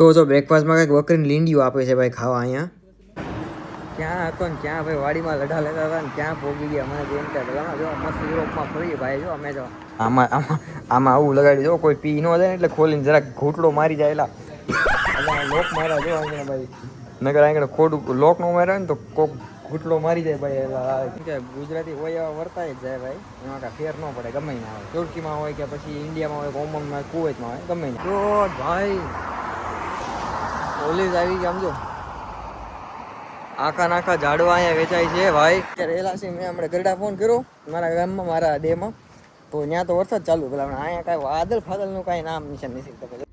તો જો બ્રેકફાસ્ટમાં કંઈક બકરીને લીંડીઓ આપે છે ભાઈ ખાવા અહીંયા. ક્યાં હતો ને ક્યાં ભાઈ વાડીમાં લડા લેતા હતા ને ક્યાં ભોગી ગયા? મને તો કે ભલામાં જો મસ્ત યુરોપમાં ફરી ભાઈ, જો અમે જો આમાં આમાં આમાં આવું લગાડી જો કોઈ પી ન જાય એટલે ખોલીને જરાક ઘૂંટડો મારી જાય એલા. લોક માર્યા જો અહીંયા ભાઈ. નગર અહીંયા ખોટું લોક નો માર્યા ને તો કોક ઘૂંટડો મારી જાય ભાઈ કે ગુજરાતી હોય એવા વર્તાય જ જાય ભાઈ. એમાં કાંઈ ફેર ન પડે, ગમે ના હોય. તુર્કીમાં હોય કે પછી ઇન્ડિયામાં હોય ઓમનમાં કુવૈતમાં હોય, ગમે તો ભાઈ ઓલિવ આવી ગયા સમજો આખા નાખા ઝાડવા અહીંયા વેચાય છે ભાઈ. એલા છે મેં હમણાં ગરડા ફોન કર્યો મારા ગામમાં મારા દેહમાં. તો ત્યાં તો વરસાદ ચાલુ પેલા અહીંયા કાંઈ વાદળ ફાદળનું કાંઈ નામ નિશાન નથી શકતા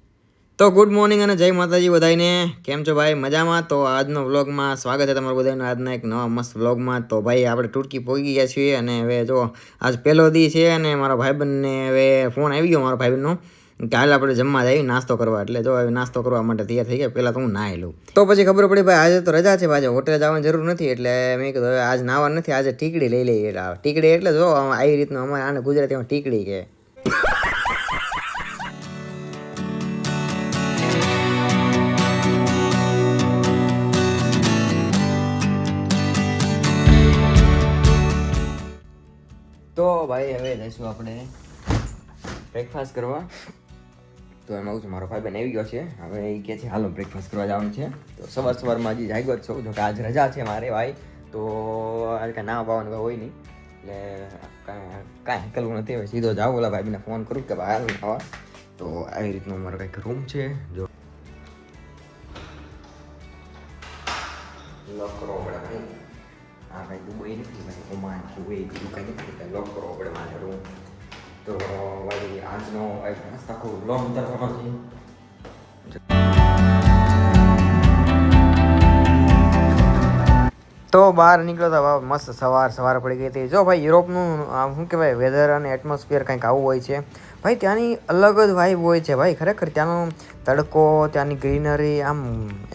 તો ગુડ મોર્નિંગ અને જય માતાજી બધાને કેમ છો ભાઈ? મજામાં? તો આજનો વ્લોગમાં સ્વાગત છે તમારું બધાને આજના એક નવા મસ્ત વ્લોગમાં તો ભાઈ આપણે ટૂટકી પહોંચી ગયા છીએ અને હવે જો આજ પહેલો દી છે અને મારા ભાઈબંધને હવે ફોન આવી ગયો મારા ભાઈબંધનો. કે હાલ આપણે જમવા જઈએ, નાસ્તો કરવા. એટલે જો હવે નાસ્તો કરવા માટે તૈયાર થઈ ગયા, પહેલાં તો હું નાહી લઉં. તો પછી ખબર પડી, ભાઈ આજે તો રજા છે, ભાઈ હોટેલ જવાની જરૂર નથી. એટલે મેં કીધું, હવે આજ નાવા નથી, આજે ટીકડી લઈ લઈએ. એટલે ટીકડી એટલે જો આવી રીતનું અમારે આને ગુજરાતીમાં ટીકડી કે તો ભાઈ હવે જઈશું આપણે બ્રેકફાસ્ટ કરવા. તો એમાં આવું છું, મારો ભાઈ બેન આવી ગયો છે. હવે એ કહે છે, હાલો બ્રેકફાસ્ટ કરવા જવાનું છે. તો સવાર સવારમાં હજી જાગ્યો જ જો કે આજ રજા છે મારે ભાઈ. તો કાંઈ ના પાવાનું હોય નહીં. એટલે કાંઈ કાંઈ કરવું નથી હવે સીધો જાવ ઓલા ભાઈને ફોન કરું કે ભાઈ, હાલ ખાવા. તો આવી રીતનો મારો કંઈક રૂમ છે, જો. લોક કરો પડે ભાઈ. આ કાંઈ દુબઈ નથી, ભાઈ, ઓમાન કુવેત બીજું કાંઈ તો બહાર નીકળ્યો તો વાહ, મસ્ત સવાર સવાર પડી ગઈ હતી. જો ભાઈ યુરોપનું શું કહેવાય વેધર અને એટમોસ્ફિયર કંઈક આવું હોય છે. ભાઈ ત્યાંની અલગ જ વાઇબ હોય છે ભાઈ. ખરેખર ત્યાંનો તડકો ત્યાંની ગ્રીનરી આમ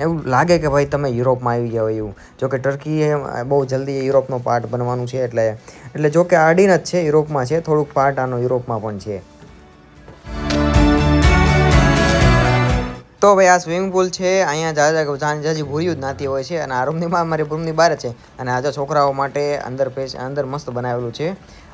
એવું લાગે કે ભાઈ તમે યુરોપમાં આવી ગયા હોય એવું. જો કે ટર્કી બહુ જલ્દી યુરોપનો પાર્ટ બનવાનું છે એટલે એટલે જો કે આડીને જ છે યુરોપમાં છે. થોડુંક પાર્ટ આનો યુરોપમાં પણ છે. તો ભાઈ આ સ્વિમિંગ પુલ છે, અહીંયા જાજા જાજી ભૂર્યું જ નાતી હોય છે અને આ રૂમની બહાર, મારી રૂમની બહાર છે. અને આજે છોકરાઓ માટે અંદર ફેસ અંદર મસ્ત બનાવેલું છે.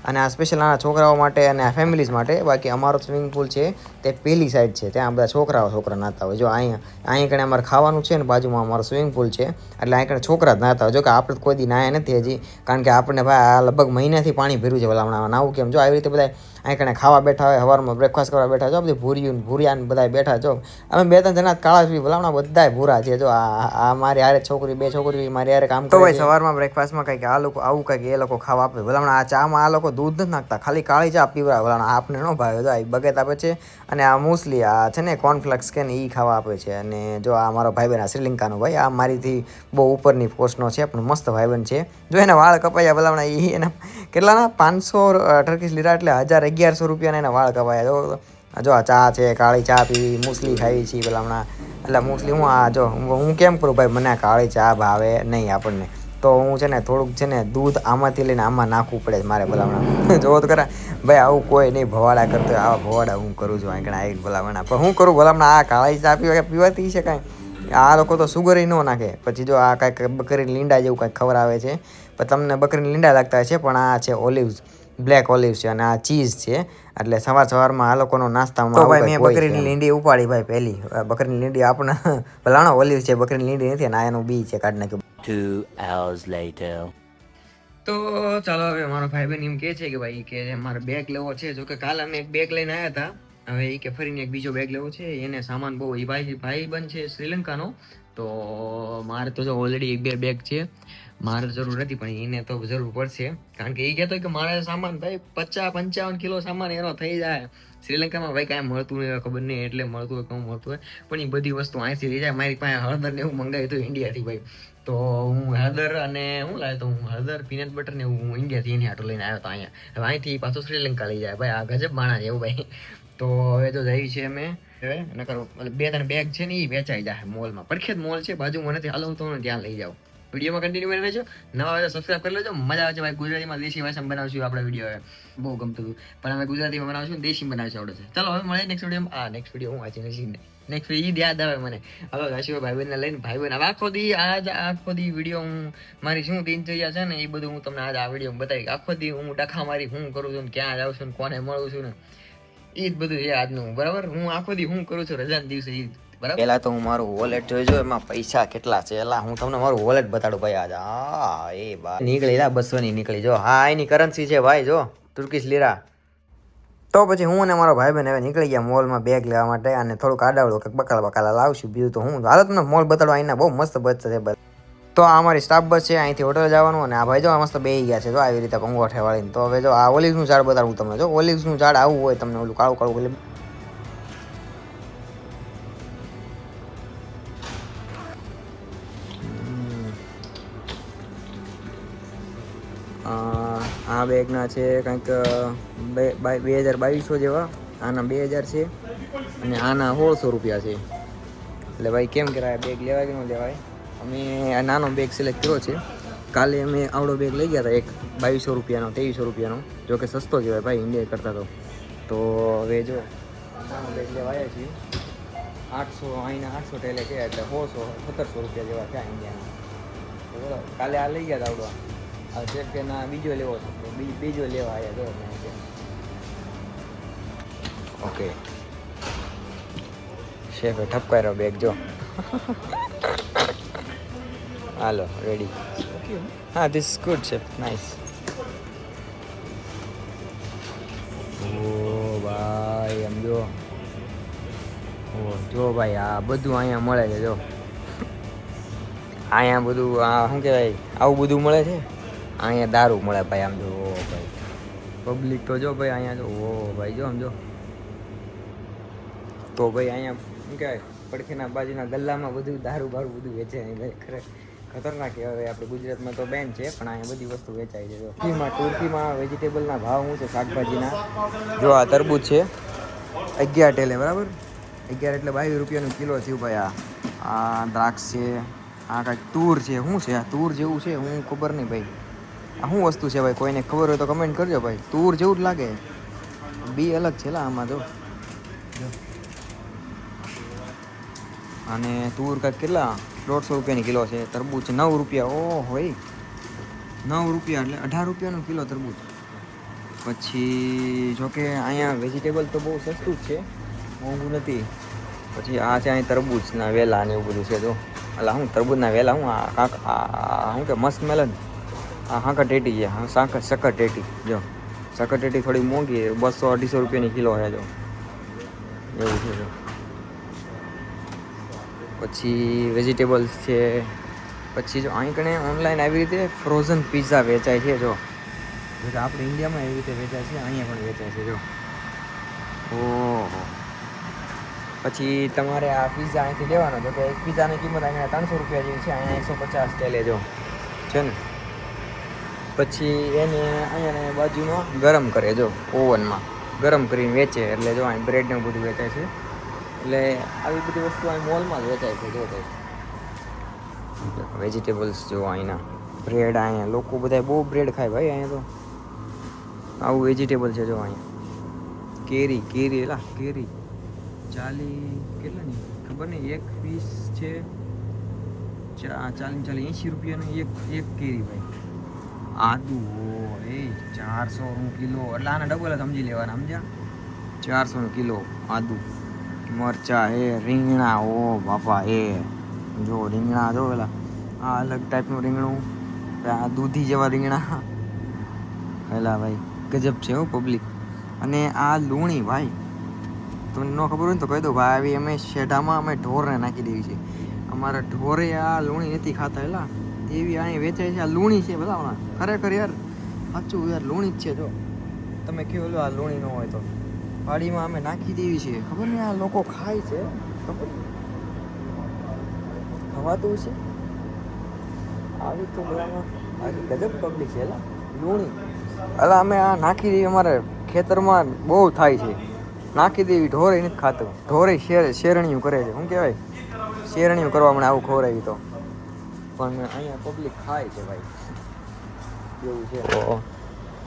અને આ સ્પેશિયલ આના છોકરાઓ માટે અને આ ફેમિલીઝ માટે, બાકી અમારો સ્વિમિંગ પુલ છે, તે પેલી સાઈડ છે. ત્યાં બધા છોકરાઓ, છોકરા નાતા હોય. જો અહીંયા અહીંયા કણે અમારે ખાવાનું છે અને બાજુમાં અમારો સ્વિમિંગ પુલ છે. એટલે અહીંયા કણે છોકરા જ નાતા હોય. જો કે આપણે કોઈ દી નાયા નથી હજી. કારણ કે આપણને ભાઈ આ લગભગ મહિનાથી પાણી ભર્યું છે. ભલા હમણાં નાવું કેમ જો આવી રીતે બધા અહીં ખાવા બેઠા હોય સવારમાં બ્રેકફાસ્ટ કરવા બેઠા છો બધી ભૂરિયું ભૂરિયા બધા બેઠા છો અમે બે ત્રણ જણા કાળા સુધી ભલામણા બધા ભૂરા છે જો. આ મારી હારે છોકરી બે છોકરી મારી હારે કામ કરે સવારમાં બ્રેકફાસ્ટમાં કંઈક આ લોકો આવું કંઈક એ લોકો ખાવા આપે. ભલામણા આ ચામાં આ લોકો દૂધ નથી નાખતા ખાલી કાળી ચા પીવડા ભલામણા આપને ન ભાવે જો. આ બગેત આપે છે અને આ મોસ્ટલી આ છે ને કોર્નફ્લેક્સ કે ને એ ખાવા આપે છે. અને જો આ મારો ભાઈબંધ આ શ્રીલંકાનો ભાઈ આ મારીથી બહુ ઉપરની પોસ્ટનો છે પણ મસ્ત ભાઈબંધ છે. જો એના વાળ કપાયા ભલામણા એ એના કેટલાના? પાંચસો ટર્કીશ લીરા એટલે હજાર અગિયારસો રૂપિયાના એના વાળ કપાયા જો જો આ ચા છે, કાળી ચા પીવી, મૂસલી ખાવી છે પેલા હમણાં. એટલે મૂસલી, હું આ જો, હું કેમ કરું ભાઈ, મને કાળી ચા ભાવે નહીં આપણને. તો હું છે ને થોડુંક છે ને દૂધ આમાંથી લઈને આમાં નાખવું પડે મારે ભલામણા જોવો તો ખરા. ભાઈ, આવું કોઈ નહીં, ભવાડા કરતો. આવા ભવાડા હું કરું છું આંકડા એક ભલામણા પણ હું કરું ભલામણા આ કાળી ચા પીવા, પીવાતી છે કાંઈ? આ લોકો તો સુગર ન નાખે. પછી જો આ કાંઈક કરીને લીંડા જેવું કાંઈક ખવડાવે છે. પણ તમને બકરીને લીંડા લાગતા છે પણ આ છે ઓલિવ્સ બ્લેક ઓલિવ્સ છે અને આ ચીઝ છે. એટલે સવાર સવારમાં આ લોકોનો નાસ્તામાં તો ભાઈ મેં બકરીની લીંડી ઉપાડી ભાઈ પહેલી. બકરીની લીંડી આપણે ભલાણો ઓલિવ છે બકરીની લીંડી નથી અને એનું બી છે કાઢી નાખ્યું. તો ચાલો હવે મારો ભાઈ બહેન એમ કહે છે કે ભાઈ કે મારે બેગ લેવો છે. જો કે કાલે અમે એક બેગ લઈને આવ્યા હતા. હવે એ કે ફરીને એક બીજો બેગ લેવો છે. એને સામાન બહુ એ ભાઈ ભાઈ બન છે શ્રીલંકાનો. તો મારે તો જો ઓલરેડી એક બે બેગ છે. મારે જરૂર નથી, પણ એને તો જરૂર પડશે. કારણ કે એ કહેતો કે મારે સામાન ભાઈ પચાસ પંચાવન કિલો સામાન એનો થઈ જાય. શ્રીલંકામાં ભાઈ કાંઈ મળતું નહીં ખબર નહીં એટલે મળતું હોય કેવું મળતું હોય. પણ એ બધી વસ્તુ અહીંથી લઈ જાય. મારી પાસે હળદર ને એવું મંગાવ્યું હતું ઇન્ડિયાથી ભાઈ. તો હું હળદર અને હું લાવ્યો તો હું હળદર પીનટ બટર ને હું ઇન્ડિયાથી એની આટલું લઈને આવ્યો હતો અહીંયા. હવે અહીંથી પાછું શ્રીલંકા લઈ જાય. ભાઈ, આ ગજબ માણા છે એવું ભાઈ. તો હવે તો જઈ છે અમે. હવે નકર બે ત્રણ બેગ છે ને એ વેચાઈ જાય મોલમાં. પડખે જ મોલ છે બાજુ મને ત્યાં હાલો તો ત્યાં લઈ જાઉં. વિડીયોમાં કન્ટિન્યુ કરી રહેજો નવા હોય તો સબસ્ક્રાઇબ કરી લેજો. મજા આવે છે ભાઈ. ગુજરાતીમાં દેશી ભાષામાં બનાવશું આપણે વીડિયો હવે. બહુ ગમતું હતું. પણ અમે ગુજરાતીમાં બનાવશું દેશી બનાવશું આવડે છે ચાલો, હવે મળે નેક્સ્ટ વીડિયો આ નેક્સ્ટ વીડિયો હું વાંચી નથી નેક્સ્ટ વીડિયો ઈ યાદ આવે મને. હવે કાશીભાઈ બહેનને લઈને ભાઈ બહેન આખો દી, આજ આખો દી વીડિયો હું મારી શું દિનચર્યા છે ને એ બધું હું તમને આજ આ વીડિયો બતાવી આખો દી હું ડખા મારી હું કરું છું ક્યાં જાઉં છું કોને મળું છું ને એ જ બધું છે આજનું. બરાબર? હું આખો દી હું કરું છું રજાના દિવસે ઈ બરાબર? પહેલા તો હું મારું વોલેટ જોઈજો, એમાં પૈસા કેટલા છે? એલા, હું તમને મારું વોલેટ બતાડું ભાઈ આજે. હા એ બા નીકળી લા બસો ની નીકળી. જો, હા એની કરન્સી છે ભાઈ, જો, તુર્કીશ લીરા. તો પછી હું અને મારો ભાઈ બહેન હવે નીકળી ગયા મોલમાં બેગ લેવા માટે અને થોડુંક આડાવડું કંઈક બકાલા બકાલા લાવશું, બીજું તો હું હાલો તમને મોલ બતાડવા અહીંના બહુ મસ્ત બસ છે બધા તો આ અમારી સ્ટાફ બસ છે, અહીંથી હોટલ જવાનું અને આ ભાઈ જો મસ્ત બેહી ગયા છે, જો, આવી રીતે પંગોઠે વાળીને. તો હવે જો આ ઓલિવ્સનું ઝાડ બતાવું તમને. જો, ઓલિવ્સનું ઝાડ આવું હોય તમને ઓલું કાળું કાળું આ બેગના છે કંઈક બે હજાર બાવીસો જેવા. આના બે હજાર છે અને આના સોળસો રૂપિયા છે. એટલે ભાઈ કેમ કરાય? બેગ લેવાય કે ન લેવાય? અમે આ નાનો બેગ સિલેક્ટ કર્યો છે. કાલે અમે આવડો બેગ લઈ ગયા હતા, એક બાવીસો રૂપિયાનો, ત્રેવીસો રૂપિયાનો. જો કે સસ્તો કહેવાય ભાઈ ઇન્ડિયા કરતા તો. તો હવે જો, નાનો બેગ લેવા આવ્યા છીએ. આઠસો, અહીંના આઠસો ટેલે છે, એટલે સોળસો, સત્તરસો રૂપિયા જેવા છે ઇન્ડિયાના કાલે આ લઈ ગયા હતા આવડો આ ચેક કે ના બીજો લેવો છે. તો બીજો લેવા આવ્યા જો ઓકે. શેફે ઠપકાર્યો બેગ જો. હાલો રેડી હા ધીસ ગુડ છે નાઇસ ઓ ભાઈ એમ જો. જો ભાઈ, આ બધું અહીંયા મળે છે, જો. અહીંયા બધું, આ શું કહેવાય? આવું બધું મળે છે? અહીંયા દારૂ મળે ભાઈ, આમ જો, ઓ ભાઈ. પબ્લિક તો જો ભાઈ, અહીંયા જો, ઓ ભાઈ, જો આમ જો. તો ભાઈ અહીંયા, શું કહેવાય, પડખેના બાજુના ગલ્લામાં બધું દારૂ બારું બધું વેચે અહીં ભાઈ, ખરે. ખતરનાક કહેવાય આપણે ગુજરાતમાં તો બેન છે, પણ અહીંયા બધી વસ્તુ વેચાય છે જો. તુર્કીમાં તુર્કીમાં વેજીટેબલના ભાવ શું છે શાકભાજીના? જો આ તરબૂચ છે, અગિયાર ટેલે, બરાબર? અગિયાર એટલે બાવીસ રૂપિયાનું કિલો થયું ભાઈ આ. આ દ્રાક્ષ છે, આ કાંઈક તૂર છે, શું છે? આ તૂર જેવું છે, હું ખબર નહીં ભાઈ. આ શું વસ્તુ છે ભાઈ? કોઈને ખબર હોય તો કમેન્ટ કરજો ભાઈ. તૂર જેવું જ લાગે. બી અલગ છે લા આમાં જો. અને તૂર કાંઈક કેટલા? દોઢસો રૂપિયાની કિલો છે. તરબૂચ નવ રૂપિયા. ઓ હોય નવ રૂપિયા એટલે અઢાર રૂપિયાનું કિલો તરબૂચ. પછી જોકે અહીંયા વેજીટેબલ તો બહુ સસ્તું જ છે. મોંઘું નથી. પછી આ છે અહીં તરબૂચના વેલા ને એવું બધું છે જો. એટલે હું તરબૂચના વેલા હું આ કાંક આ શું કે, મસ્ત મેલન. આ હાંકર ટેટી છે. હા સાકર સકર ટેટી. જો, સકર ટેટી થોડી મોંઘી બસો અઢીસો રૂપિયાની કિલો છે, જો. એવું છે, જો. પછી વેજીટેબલ્સ છે. પછી જો, અહીં કણે ઓનલાઈન આવી રીતે ફ્રોઝન પિઝા વેચાય છે, જો. આપણે ઇન્ડિયામાં એવી રીતે વેચાય છે, અહીંયા પણ વેચાય છે, જો. ઓહો. પછી તમારે આ પીઝા અહીંથી લેવાનો, જો કે એક પીઝાની કિંમત અહીંયા ત્રણસો રૂપિયા જેવી છે, અહીંયા એકસો પચાસ કે લેજો છે ને? પછી એને અહીંયા બાજુમાં ગરમ કરે, જો, ઓવનમાં. ગરમ કરીને વેચે, એટલે જો અહીં બ્રેડ ને બધું વેચાય છે. એટલે આવી બધી વસ્તુ અહીં મોલમાં જ વેચાય છે, જો ભાઈ. વેજીટેબલ્સ જો અહીંના. બ્રેડ અહીંયા, લોકો બધા બહુ બ્રેડ ખાય ભાઈ અહીંયા તો. આવું વેજીટેબલ છે જો અહીંયા. કેરી કેરી, એલા, કેરી. ચાલી, કેટલાની? ખબર નહીં, એક પીસ છે ચાલી ચાલીસ એંશી રૂપિયાનું એક એક કેરી ભાઈ. આદુ એ ચારસો કિલો. એટલે આને ડબલ સમજી લેવાના, સમજ્યા? ચારસોનું કિલો આદુ. મરચા એ રીંગણા, ઓ બાપા એ જો રીંગણા જો પેલા, આ અલગ ટાઈપનું રીંગણું. આ દૂધી જેવા રીંગણા. પેલા ભાઈ, ગજબ છે હો પબ્લિક અને આ લૂણી ભાઈ, તમને ન ખબર હોય તો કહી દો ભાઈ, આવી અમે શેઢામાં અમે ઢોરને નાખી દેવી છે. અમારા ઢોરે આ લૂણી નથી ખાતા એલા એવી અહીં વેચાય છે, આ લૂણી છે બધા ખરેખર યાર, સાચું યાર, લૂણી જ છે જો. તમે કહો આ લૂણી ન હોય તો. વાડીમાં અમે નાખી દેવી છે. ખબર નહીં આ લોકો ખાય છે? ખબર? ખવાતું છે આવી તો બધામાં ગજબ પબ્લિક છે એલા લૂણી. અલા, અમે આ નાખી દેવી અમારે ખેતરમાં બહુ થાય છે. નાખી દેવી ઢોરે નથી ખાતું. ઢોરે શેર શેરણીયું કરે છે. શું કહેવાય? શેરણીયું કરવા મને આવું ખવડાવી તો. પણ અહીંયા પબ્લિક ખાય છે ભાઈ. એવું છે. તો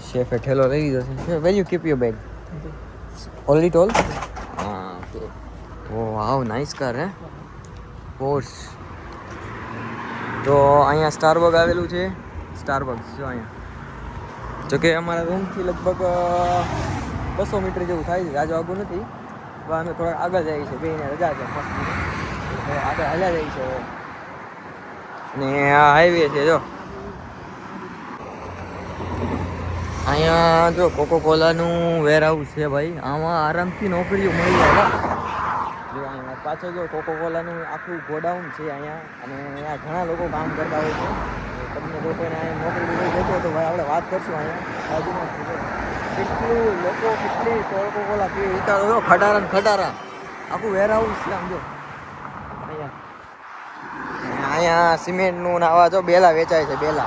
શેફે ઠેલો લઈ લીધો છે. Where you keep your bag already told હા ઓ વાવ નાઇસ કાર હે? પોર્સ તો અહીંયા સ્ટારબગ આવેલું છે. સ્ટારબક્સ જો અહીંયા. જો કે અમારા રૂમથી લગભગ બસો મીટર જેવું થાય છે. આજુ આગું નથી. પણ અમે થોડાક આગળ જઈએ છીએ. બેને રજા છે. આગળ હલ્યા જઈએ છીએ. અને આ હાઈવે છે, જો. અહીંયા જો કોકો કોલાનું વેરહાઉસ છે ભાઈ. આમાં આરામથી નોકરીઓ મળી જાય જો અહીંયા પાછળ જો કોકો કોલાનું આખું ગોડાઉન છે અહીંયા, અને અહીંયા ઘણા લોકો કામ કરતા હોય છે. તમને કોઈને અહીંયા નોકરી મળી જતો તો ભાઈ આપણે વાત કરશું અહીંયા. બાજુમાં કેટલું લોકો, કેટલી કોકો કોલા પીએ ઉતારો ખટારા ખટારા. આખું વેરહાઉસ છે આમ જો. અહીંયા સિમેન્ટનું ને આવા જો બેલા વેચાય છે, બેલા.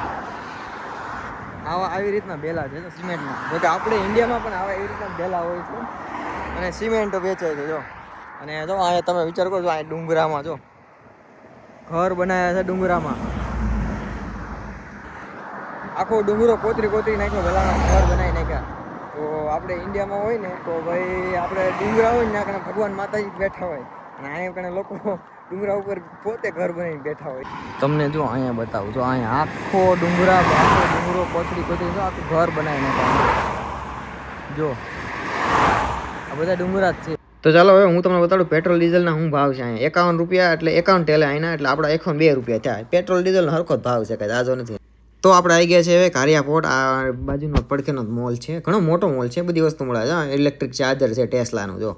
આવા આવી રીતના બેલા છે તો સિમેન્ટના. જો કે આપણે ઇન્ડિયામાં પણ આવા એવી રીતના બેલા હોય છે. અને સિમેન્ટ વેચાય છે, જો. અને જો અહીંયા તમે વિચાર કરો છો આ ડુંગરામાં જો. ઘર બનાવ્યા છે ડુંગરામાં. આખો ડુંગરો કોતરી કોતરી નાખ્યો ભલાના ઘર બનાવી નાખ્યા. તો આપણે ઇન્ડિયામાં હોય ને, તો ભાઈ, આપણે ડુંગરા હોય ને, ત્યાં ભગવાન માતાજી જ બેઠા હોય. અને અહીંયા કણે લોકો ડુંગરા ઉપર પોતે ઘર બનાવીને બેઠા હોય. તમને જો અહીંયા બતાવું, જો અહીંયા આખો ડુંગરા, આખો ડુંગરો કોથળી કોથળી આખું ઘર બનાવી નાખ્યા. જો, આ બધા ડુંગરા જ છે. તો ચાલો હવે હું તમને બતાડું, પેટ્રોલ ડીઝલના શું ભાવ છે અહીંયા? એકાવન રૂપિયા એટલે એકાવન ટેલે અહીંના એટલે આપણા એકાવન બે રૂપિયા થયા. પેટ્રોલ ડીઝલનો હરખો ભાવ છે કાંઈ આજો નથી. તો આપણે આવી ગયા છે હવે કારિયાપોટ, આ બાજુનો પડખેનો મોલ છે. ઘણો મોટો મોલ છે, બધી વસ્તુ મળે છે ઇલેક્ટ્રિક ચાર્જર છે, ટેસ્લાનું, જો.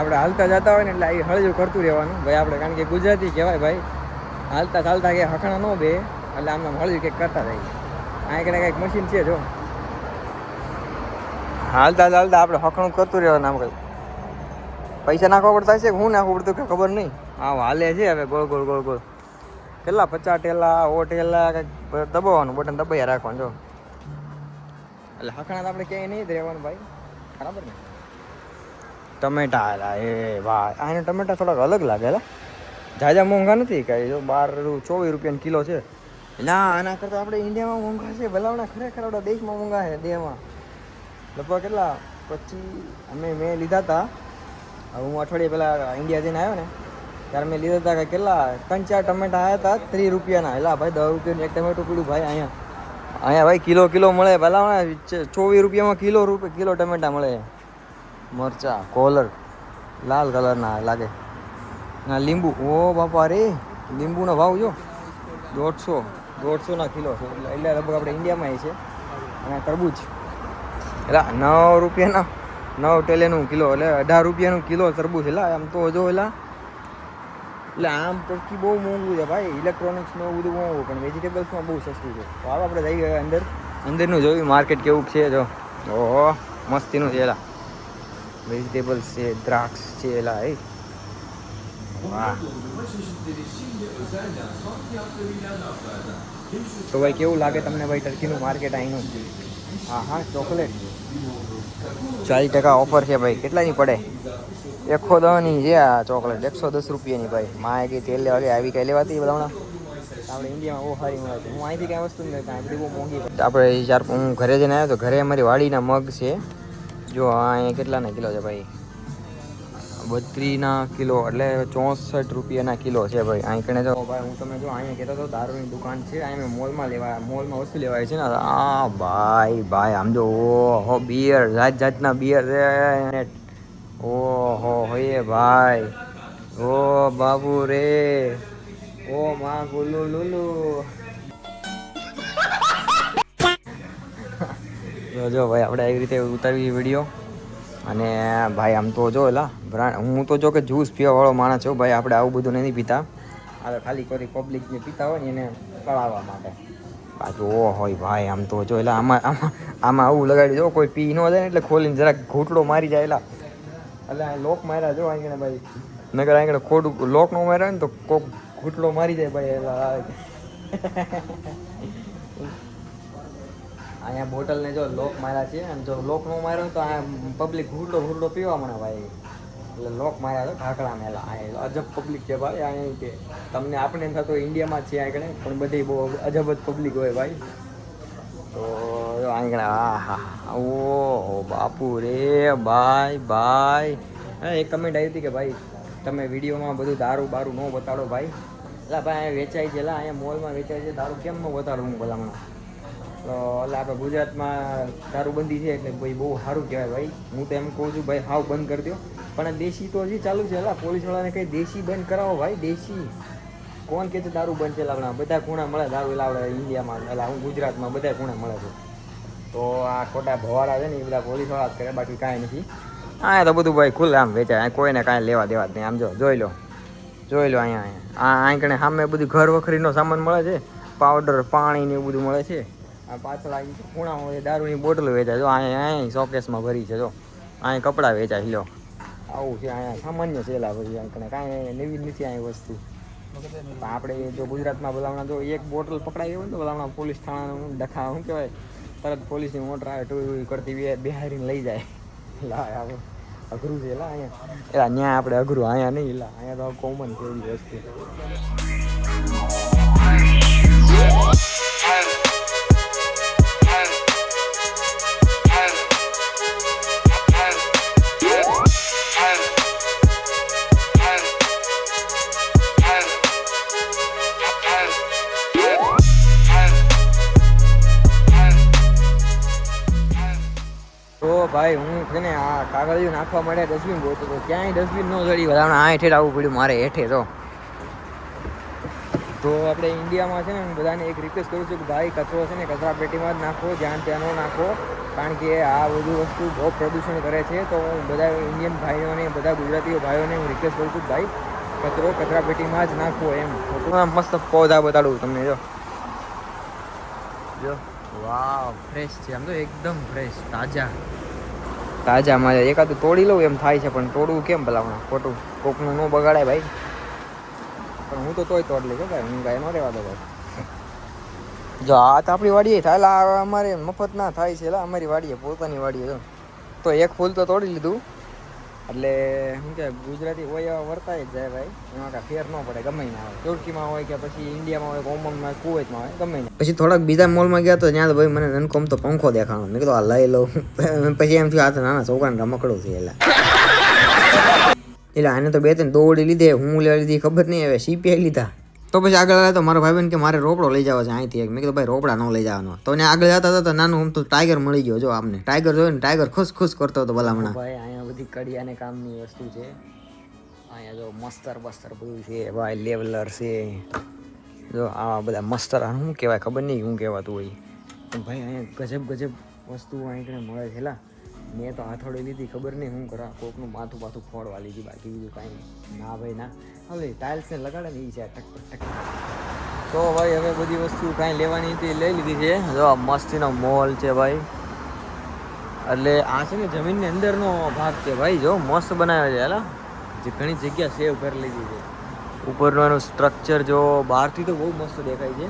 આપણે હાલતા જતા હોય ને એટલે આવી હળજુ કરતું રહેવાનું. ભાઈ, આપણે કારણ કે ગુજરાતી કહેવાય ભાઈ. હાલતા ચાલતા કે હખણા ન બે, એટલે આમ હળજુ કંઈક કરતા જાય કાંઈક કંઈક કંઈક મશીન છે જો. હાલતા ચાલતા આપણે હખણું કરતું રહેવાનું આમ કંઈક. પૈસા નાખવા પડતા છે હું નાખવું પડતું કે ખબર નહીં. હા હાલે છે હવે ગોળ ગોળ ગોળ ગોળ. કેટલા? પચાસ ટેલા ઓ ટેલા કંઈક દબાવવાનું બટન દબાઈ રાખવાનું જો. એટલે હખણા તો આપણે ક્યાંય નહીં જ રહેવાનું ભાઈ. બરાબર ને? ટમેટા આલા એ ભાઈ. આને ટમેટા થોડાક અલગ લાગે એલા જાજા મોંઘા નથી કાંઈ? જો બાર ચોવીસ રૂપિયાનો કિલો છે. ના, આના કરતાં આપણે ઇન્ડિયામાં મોંઘા છે. ભલાવણા ખરેખર આપણા દેશમાં મોંઘા છે, દેહમાં. લગભગ કેટલા? પછી અમે મેં લીધા હતા હું અઠવાડિયે પહેલાં ઇન્ડિયા જઈને આવ્યો ને, ત્યારે મેં લીધા હતા કે કેટલા? ત્રણ ચાર ટમેટા આવ્યા હતા ત્રીસ રૂપિયાના. એલા ભાઈ, દસ રૂપિયાનું એક ટમેટું પીડું ભાઈ અહીંયા. અહીંયા ભાઈ, કિલો કિલો મળે. ભલાવણા ચોવીસ રૂપિયામાં કિલો રૂપિયા કિલો ટમેટા મળે. મરચા, કોલર, લાલ કલરના લાગે. ના લીંબુ, ઓ બાપા રે, લીંબુનો ભાવ જો દોઢસો, દોઢસોના કિલો છે. એટલે એટલે લગભગ આપણે ઇન્ડિયામાં એ છે. અને તરબૂચ. એટલે નવ રૂપિયાના, નવ ટેલેનું કિલો, એટલે અઢાર રૂપિયાનું કિલો તરબૂચ. એટલે આમ તો જો એટલે એટલે આમ ટર્કી બહુ મોંઘું છે ભાઈ. ઇલેક્ટ્રોનિક્સ ને એવું બધું મોંઘું પણ વેજીટેબલ્સમાં બહુ સસ્તું છે. તો આવો આપણે ગયા અંદર. અંદરનું જોયું માર્કેટ કેવું છે જો. ઓહો, મસ્તીનું છે એલા. વેજીટેબલ્સ છે, દ્રાક્ષ છે એ. વાહ. તો ભાઈ કેવું લાગે તમને ભાઈ ટર્કીનું માર્કેટ અહીંનું હા હા, ચોકલેટ. ચાલીસ ટકા ઓફર છે ભાઈ. કેટલાની પડે? એકસો દસની છે આ ચોકલેટ. એકસો દસ રૂપિયાની ભાઈ. માં કઈ તેલ લેવા આવી કઈ લેવાતી બધા આપણે ઇન્ડિયામાં બહુ સારી મળે છે. હું અહીંથી કાંઈ વસ્તુ નથી. કાંઈ બધી બહુ મોંઘી આપણે ચાર હું ઘરે જઈને આવ્યો તો ઘરે અમારી વાડીના મગ છે. જો અહીંયા કેટલાના કિલો છે ભાઈ? બત્રીના કિલો, એટલે ચોસઠ રૂપિયાના કિલો છે ભાઈ. અહીં કણે જો, ભાઈ, હું તમે જો અહીંયા કહેતો હતો, દારૂની દુકાન છે, અહીંયા મેં મોલમાં લેવા મોલમાં વસ્તુ લેવાય છે ને. આ ભાઈ ભાઈ, આમ જો, ઓહો બિયર જાત જાતના બિયર છે. ઓહો હોયે ભાઈ. ઓ બાબુ રે. ઓ માં ગુલુ લુલુ જો જો, ભાઈ, આપણે એવી રીતે ઉતારવી વીડિયો અને ભાઈ, આમ તો જો, એલા હું તો જો કે જ્યુસ પીવા વાળો માણસ છું, ભાઈ, આપણે આવું બધું નથી પીતા. આ ખાલી કરી પબ્લિક જે પીતા હોય ને, એને કળાવવા માટે. બાકી ઓ હોય, ભાઈ, આમ તો જો એટલે આમાં આમાં આમાં આવું લગાડી દો કોઈ પી ન જાય એટલે ખોલીને જરાક ઘૂંટડો મારી જાય, એલા. એટલે લોક માર્યા જો, આંગણે, ભાઈ. નગર અહીં ખોટું લોક નો માર્યા ને, તો કોક ઘૂંટડો મારી જાય, ભાઈ, એલા. અહીંયા બોટલને જો લોક માર્યા છે અને જો લોક નો માર્યો તો આ પબ્લિક હુરડો હુરડો પીવા મળે ભાઈ. એટલે લોક માર્યા તો ઢાકડા મેલા. અહીંયા અજબ પબ્લિક છે ભાઈ અહીંયા કે તમને આપણે એમ થતું ઇન્ડિયામાં છીએ આગળ પણ બધી બહુ અજબ જ પબ્લિક હોય ભાઈ. તો જો આગળ હા હા. ઓહો, બાપુ રે, ભાઈ ભાઈ. એક કમેન્ટ આવી હતી કે ભાઈ, તમે વિડીયોમાં બધું દારૂ બારૂ ન બતાડો ભાઈ. એટલે ભાઈ, અહીંયા વેચાય છે એટલે અહીંયા મોલમાં વેચાય છે, દારૂ કેમ ન બતાડું હું ભલામણ? તો એટલે આપણે ગુજરાતમાં દારૂબંધી છે એટલે ભાઈ બહુ સારું કહેવાય ભાઈ. હું તો એમ કહું છું, ભાઈ હાવ બંધ કરી દો. પણ દેશી તો હજી ચાલુ છે એટલે પોલીસવાળાને કંઈ દેશી બંધ કરાવો ભાઈ, દેશી. કોણ કે છે દારૂ બંધ છે એટલે બધા ખૂણા મળે દારૂ એટલે આપણે ઇન્ડિયામાં એટલે હું ગુજરાતમાં બધા ખૂણા મળે છે. તો આ ખોટા ભવાડા છે ને, એ બધા પોલીસવાળા જ કરે, બાકી કાંઈ નથી. હા તો બધું ભાઈ ખુલ્લે આમ વેચાય કોઈને કાંઈ લેવા દેવા જ નહીં. આમ જો, જોઈ લો. જોઈ લો અહીંયા અહીંયા. આ આંકણે સામે બધું ઘર વખરીનો સામાન મળે છે. પાવડર, પાણી ને એવું બધું મળે છે. આ પાછળ આ ખૂણામાં દારૂની બોટલો વેચાય. જો અહીંયા અહીં શોકેસમાં ભરી છે, જો. અહીંયા કપડાં વેચાય, લ્યો. આવું છે, અહીંયા સામાન્ય છે એલા પછી કાંઈ નવી નથી અહીં વસ્તુ. આપણે જો ગુજરાતમાં બોલાવણા જો એક બોટલ પકડાઈ હોય ને ભલામણા પોલીસ થાણાનું ડખા, શું કહેવાય? તરત પોલીસની મોટર આવે ટુ કરતી બિહારીને લઈ જાય. લા આવે અઘરું છે, લા, અહીંયા. એલા ત્યાં આપણે અઘરું, અહીંયા નહીં, લા. અહીંયા તો કોમન છે એવી વસ્તુ. ભાઈ, હું છે આ કાગળિયું નાખવા માટે ડસ્ટબિન ગોતો તો ક્યાંય ડસ્ટબિન ન જડી વધારે આ હેઠે આવવું પડ્યું મારે હેઠે તો તો આપણે ઇન્ડિયામાં છે ને હું બધાને એક રિક્વેસ્ટ કરું છું કે ભાઈ, કચરો છે ને કચરા પેટીમાં જ નાખો જ્યાં ત્યાં ન નાખો, કારણ કે આ બધું વસ્તુ બહુ પ્રદૂષણ કરે છે. તો હું બધા ઇન્ડિયન ભાઈઓને, બધા ગુજરાતીઓ ભાઈઓને હું રિક્વેસ્ટ કરું છું ભાઈ, કચરો કચરા પેટીમાં જ નાખવો એમ. મસ્ત પૌધા બતાડું તમને, જો. જો. વાવ ફ્રેશ છે. આમ તો એકદમ ફ્રેશ તાજા. તાજા મારે એકાદું તોડી લઉં એમ થાય છે, પણ તોડવું કેમ ભલામણ ખોટું કોકનું ન બગાડાય ભાઈ. પણ હું તો તોય તોડ લઈ ભાઈ, હું ગાય ન રહેવા દો ભાઈ. જો આ તો આપણી વાડીએ થાય અમારે મફત ના થાય છે અમારી વાડીએ, પોતાની વાડીએ તો એક ફૂલ તો તોડી લીધું. એટલે શું કે ગુજરાતી હોય એવા વર્તાય જ જાય ભાઈ. એમાં કાંઈ ફેર ન પડે, ગમે ના હોય. તુર્કીમાં હોય કે પછી ઇન્ડિયામાં હોય ઓમનમાં કુવૈતમાં હોય, ગમે પછી થોડાક બીજા મોલમાં ગયા તો ત્યાં તો ભાઈ મને નનકોમ તો પંખો દેખાણો. મેં કીધું, આ લઈ લઉં. પછી એમ થયું, આ તો નાના છોકરાને રમકડું છે એટલે એટલે આને તો બે ત્રણ દોડી લીધે, હું લેવા લીધી ખબર નહીં, હવે સીપીઆઈ લીધા. તો પછી આગળ આવ્યા તો મારો ભાઈ કે મારે રોપડો લઈ જવો છે અહીંથી એક. મેં કીધું, ભાઈ, રોપડા ન લઈ જવાનો. તો ને આગળ જતા હતા તો નાનું આમ તો ટાઈગર મળી ગયો, જો આપને. ટાઈગર જોયો ને ટાઈગર ખુશ ખુશ કરતો હતો ભલામણા. ભાઈ, અહીંયા બધી કડિયાને કામની વસ્તુ છે. અહીંયા જો મસ્તર બસ્તર બધું છે, ભાઈ, લેવલર છે. જો આવા બધા મસ્તર શું કહેવાય? ખબર નહીં, શું કહેવાતું હોય. ભાઈ, અહીંયા ગજબ ગજબ વસ્તુ અહીં મળે છે, લા. મેં તો હાથોડી લીધી, ખબર નહીં હું કરા કોકનું માથું માથું ફોડવા લીધી, બાકી બીજું કાંઈ ના ભાઈ, ના. હવે ટાઇલ્સને લગાડે ને એ છે, ટક ટક તો ભાઈ, હવે બધી વસ્તુ કાંઈ લેવાની હતી, લઈ લીધી છે. જો મસ્તીનો મોલ છે ભાઈ. એટલે આ છે ને જમીનની અંદરનો ભાગ છે ભાઈ, જો, મસ્ત બનાવ્યો છે, હાલા. જે ઘણી જગ્યા સેવ કરી લીધી છે. ઉપરનું એનું સ્ટ્રક્ચર જો, બહારથી તો બહુ મસ્ત દેખાય છે.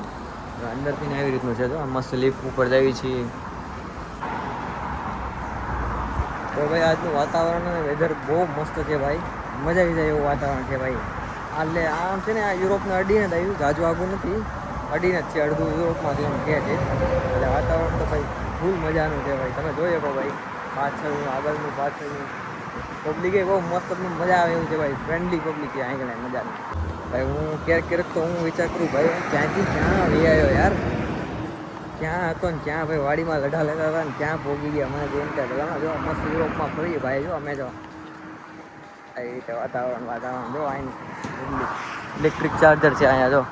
અંદરથી આવી રીતનું છે તો મસ્ત લિફ્ટ ઉપર જાય છે. તો ભાઈ, આજનું વાતાવરણ અને વેધર બહુ મસ્ત છે ભાઈ. મજા આવી જાય એવું વાતાવરણ છે ભાઈ. એટલે આમ છે ને, આ યુરોપને અડીને જ આવ્યું. જાજુ આગું નથી. અડીને જ છે, અડધું યુરોપમાંથી એમ કહે છે. એટલે વાતાવરણ તો ભાઈ ફૂલ મજાનું છે ભાઈ. તમે જોઈ શકો ભાઈ, પાછળનું, આગળનું પાછળનું. પબ્લિકે બહુ મસ્ત મજા આવે એવું છે ભાઈ. ફ્રેન્ડલી પબ્લિક છે અહીં મજા ભાઈ, હું ક્યારેક ક્યારેક તો હું વિચાર કરું, ભાઈ ક્યાંથી ક્યાં આવી આવ્યો યાર? ક્યાં હતો ને ક્યાં ભાઈ વાડીમાં લડા લેતા હતા ને ક્યાં ભોગી ગયા? મને જેમ કે જો, મસ્ત યુરોપમાં ફરી ભાઈ, જો, અમે જો. આવી રીતે વાતાવરણ વાતાવરણ, જો અહીં ઇલેક્ટ્રિક ચાર્જર છે અહીંયા, જો.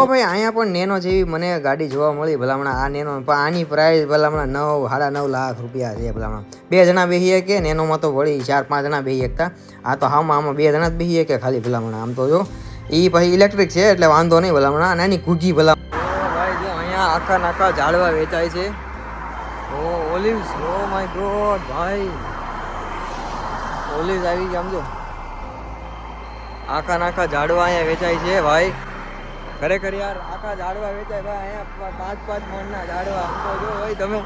તો ભાઈ, અહીંયા પણ નેનો જેવી મને ગાડી જોવા મળી ભલામણા. આ નેનો, પણ આની પ્રાઇસ ભલામણા નવ, સાડા નવ લાખ રૂપિયા છે ભલામણા. બે જણા બેસીએ કે નેનોમાં તો વળી ચાર, પાંચ જણા બેસી શકતા આ તો હામાં આમાં બે જણા જ બેસીએ કે ખાલી ભલામણા? આમ તો જો એ પછી ઇલેક્ટ્રિક છે એટલે વાંધો નહીં ભલામણા. અને એની ઘૂગી ભલા ભાઈ, જો અહીંયા આખા નાખા ઝાડવા વેચાય છે. Oh olives oh my God ભાઈ. ઓલિવ્સ આવી ગયા સમજો આખા નાખા ઝાડવા અહીંયા વેચાય છે, ભાઈ. ખરેખર યાર આખા ઝાડવા વેચાય ભાઈ અહીંયા પાંચ પાંચ મણના ઝાડવા. તો જો ભાઈ તમે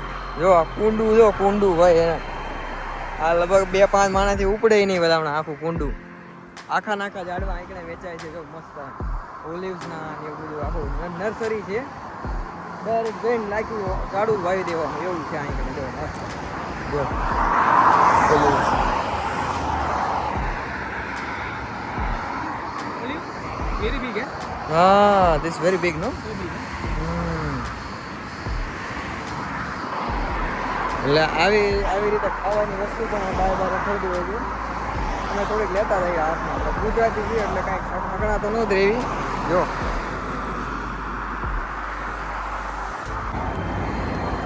જો કુંડું જો કુંડું ભાઈ એને. આ લગભગ બે પાંચ માણાથી ઉપડે નહીં બધા આખું કુંડું. આખા નાખા ઝાડવા આંકડે વેચાય છે જો મસ્ત ઓલિવ્સના ને એવું બધું આખું નર્સરી છે. ડાયરેક્ટ જઈને નાખ્યું ઝાડું વાવી દેવાનું એવું છે આંકડે જો મસ્ત. જો. Very big, eh? Ah, this very big, no? હમ. એટલે આવી આવી રીતે ખાવાની વસ્તુ પણ બાય બાય રખડતી હોય છે. અમે થોડીક લેતા રહીએ હાથમાં. આપણે ગુજરાતી છીએ એટલે કાંઈક અગણા તો ન રહેવી. જો.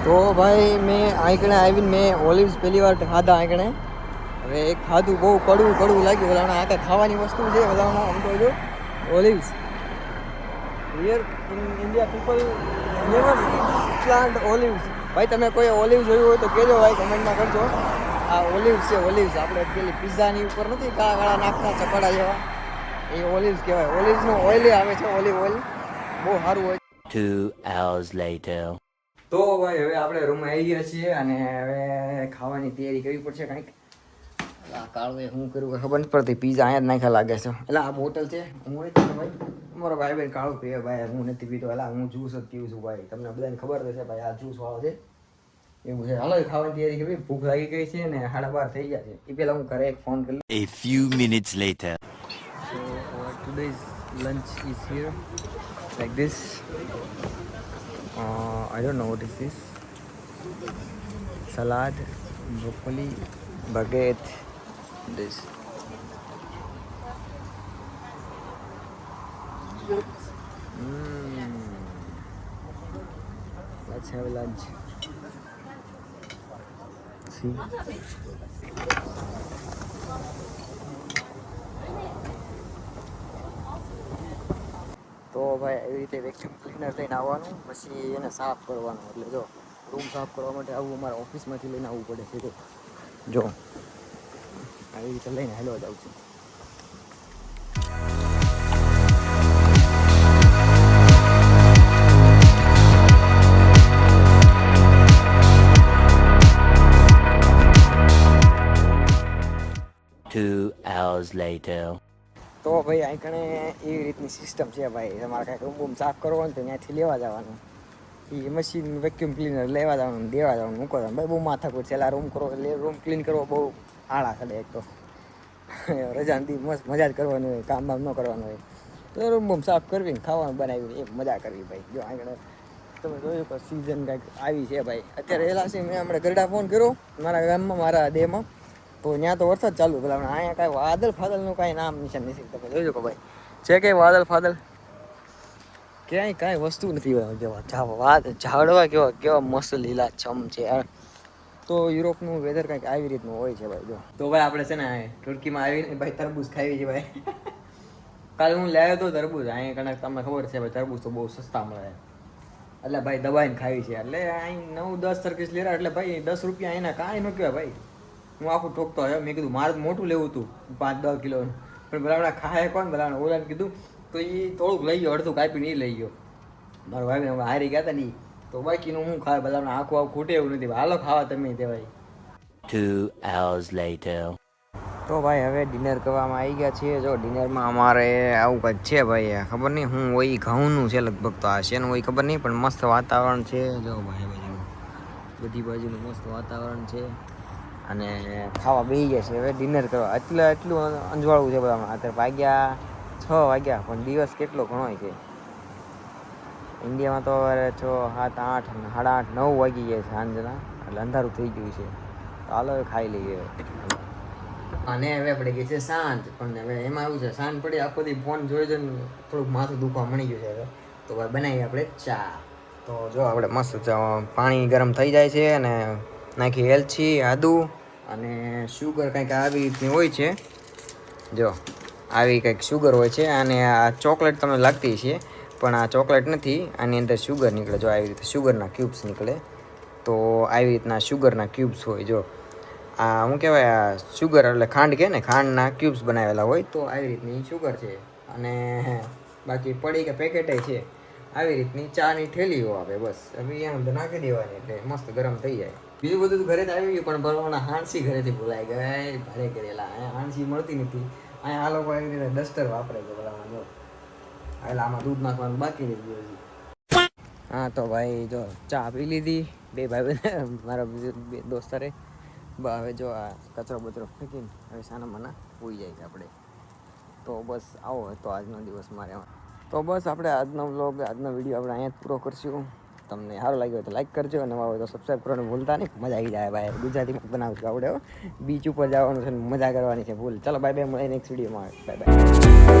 તો ભાઈ મેં આંકણે આવીને મેં ઓલિવ્સ પહેલી વાર ખાધા આંકણે. હવે એક ખાધું બહુ કડવું કડવું લાગ્યું. ઓલાણા આ ખાવાની વસ્તુ છે ઓલાણા આમ તો જો. Olives. Here in India people never plant olives ભાઈ તમે કોઈ ઓલિવ જોયું હોય તો કહેજો ભાઈ કમેન્ટમાં કરજો. આ ઓલિવ્સ છે ઓલિવ્સ આપણે પેલી પિઝાની ઉપર નથી કાળા કાળા નાખતા ચપાડા જેવા. એ ઓલિવ્સ કહેવાય. ઓલિવ્સનું ઓઇલ આવે છે ઓલિવ ઓઇલ બહુ સારું હોય. Two hours later. તો ભાઈ હવે આપણે રૂમમાં આવી ગયા છીએ અને હવે ખાવાની તૈયારી કરવી પડશે કંઈક. આ કાળવે કર્યું ખબર નથી પડતી. પીઝા અહીંયા જ નાખ્યા લાગે છે. એટલે આ બોટલ છે હું નથી ભાઈ. અમારો ભાઈ બેન કાળું પીવે ભાઈ. હું નથી પીતો. એટલે હું જ્યુસ જ પીવું છું ભાઈ. તમને બધાને ખબર હશે ભાઈ આ જ્યુસ વાળો છે. એવું છે. હાલો ખાવાની તૈયારી કરવી. ભૂખ લાગી ગઈ છે ને સાડા બાર થઈ ગયા છે. એ પેલા હું ઘરે એક ફોન કરી A few minutes later. So uh, today's lunch is here like this. Uh, I don't know what is this. Salad, broccoli, baguette. This. Mm. Let's have lunch. See. તો ભાઈ એવી રીતે વેક્યુમ ક્લીનર લઈને આવવાનું, પછી એને સાફ કરવાનું એટલે જો રૂમ સાફ કરવા માટે આવું અમારા ઓફિસમાંથી લઈને આવવું પડે છે જો આવી રીતે લઈને હેલો જાઉં છું. Two hours later. તો ભાઈ અહીં કણે એવી રીતની સિસ્ટમ છે ભાઈ. તમારે કાંઈક રૂમ બૂમ સાફ કરવો હોય ને તો ત્યાંથી લેવા જવાનું. એ મશીન વેક્યુમ ક્લીનર લેવા જવાનું દેવા જવાનું. મૂકો જવાનું ભાઈ બહુ માથાકૂટ છે. એટલે રૂમ કરો એટલે રૂમ ક્લીન કરવો બહુ આળા કરે એક તો. રજાનથી મસ્ત મજા જ કરવાની હોય કામ બામ ન કરવાનું હોય. તો રૂમ બૂમ સાફ કરવી ને ખાવાનું બનાવી એ મજા કરવી ભાઈ. જો આગળ તમે જોયું કે સિઝન કાંઈક આવી છે ભાઈ. અત્યારે એલાસી મેં હમણાં ગરડા ફોન કર્યો, મારા ગામમાં, મારા દેહમાં તો ત્યાં તો વરસાદ ચાલુ પેલા અહીંયા કાંઈ વાદળ ફાદળનું કાંઈ નામ નિશાન નથી. તમે જોઈ શકો ભાઈ? છે કે વાદળ ફાદળ? ક્યાંય કાંઈ વસ્તુ નથી, જેવા ઝાડવા કેવા કેવા મસ્ત લીલા છમ છે યાર. તો યુરોપનું વેધર કંઈક આવી રીતનું હોય છે ભાઈ, જો. તો ભાઈ આપણે છે ને તુર્કીમાં આવીને ભાઈ તરબૂચ ખાવી છે ભાઈ. કાલે હું લાવ્યો હતો તરબૂચ. અહીંયા કણક તમને ખબર છે ભાઈ, તરબૂચ તો બહુ સસ્તા મળે. એટલે ભાઈ દબાઈને ખાવી છે. એટલે અહીં નવ દસ તરકીસ લેરા, એટલે ભાઈ દસ રૂપિયા એના કાંઈ ન કહેવાય ભાઈ. હું આખું ઠોકતો આવ્યો. મેં કીધું, મારે મોટું લેવું હતું પાંચ દસ કિલોનું પણ બરાબર ખાય કોણ? બરાબર ઓલાને કીધું, તો એ થોડુંક લઈ ગયો, અડધું કાપીને એ લઈ ગયો. મારા ભાઈ હારી ગયા હતા ને ઈ. તો બાકીનું હું ખાય બરાબર આખું આવું ખૂટે એવું નથી. હાલો ખાવા તમે તે ભાઈ ટુ hours later. તો ભાઈ હવે ડિનર કરવામાં આવી ગયા છીએ. જો ડિનરમાં અમારે આવું કંઈક છે ભાઈ ખબર નહીં. હું હોય ઘઉંનું છે લગભગ તો આ શેનું હોય ખબર નહીં પણ મસ્ત વાતાવરણ છે. જો ભાઈ બાજુ બધી બાજુનું મસ્ત વાતાવરણ છે. અને ખાવા બેસી ગયા છે હવે ડિનર કરવા. એટલે એટલું અંજવાળું છે બધા અત્યારે વાગ્યા છ વાગ્યા પણ દિવસ કેટલો ઘણો છે. ઇન્ડિયામાં તો હવે છ સાત આઠ સાડા આઠ નવ વાગી ગયા છે સાંજના, એટલે અંધારું થઈ ગયું છે. તો હાલો હવે ખાઈ લઈએ. અને હવે આપણે ગઈ છે સાંજ, પણ હવે એમાં એવું છે, સાંજ પડી, આખો દી ફોન જોઈ જોઈને થોડુંક માથું દુખવા મળી ગયું છે હવે. તો ભાઈ બનાવીએ આપણે ચા. તો જો આપણે મસ્ત ચા- પાણી ગરમ થઈ જાય છે અને નાખી એલચી, આદુ અને શુગર કંઈક આવી રીતની હોય છે. જો, આવી કંઈક શુગર હોય છે અને આ ચોકલેટ તમને લાગતી છે પણ આ ચોકલેટ નથી, આની અંદર શુગર નીકળે. જો આવી રીતે શુગરના ક્યુબ્સ નીકળે, તો આવી રીતના શુગરના ક્યુબ્સ હોય જો. આ શું કહેવાય, આ શુગર એટલે ખાંડ કહે ને, ખાંડના ક્યુબ્સ બનાવેલા હોય, તો આવી રીતની શુગર છે. અને બાકી પડી કે પેકેટે છે, આવી રીતની ચાની ઠેલીઓ આવે બસ. હવે એમ અંદર નાખી દેવાની એટલે મસ્ત ગરમ થઈ જાય. બીજું બધું ઘરે જ આવી ગયું, પણ ભરવાના હાંસી ઘરેથી ભૂલાઈ ગયા ભારે કરેલા. અહીંયા હાંસી મળતી નથી. અહીંયા આ લોકો આવી રીતે ડસ્ટર વાપરે છે જો. એટલે આમાં દૂધ બાકી હા, તો ભાઈ જો ચા પી લીધી. બે ભાઈ મારા બે દોસ્તારે બા, હવે જો આ કચરો બચરો ફેંકીને હવે સાના મના ઉઈ જાય આપણે. તો બસ આવો તો આજનો દિવસ મારે તો બસ આપણે આજનો વ્લોગ આજનો વીડિયો આપણે અહીંયા જ પૂરો કરશું. તમને સારું લાગ્યો હોય તો લાઈક કરજો, અને હોય તો સબસ્ક્રાઈબ કરવાનું ભૂલતા નહીં. મજા આવી જાય ભાઈ. ગુજરાતીમાં બનાવું આવડે બીચ ઉપર જવાનું છે મજા કરવાની છે, ભૂલ. ચાલો બાય બાય મળે નેક્સ્ટ વિડીયોમાં બાય બાય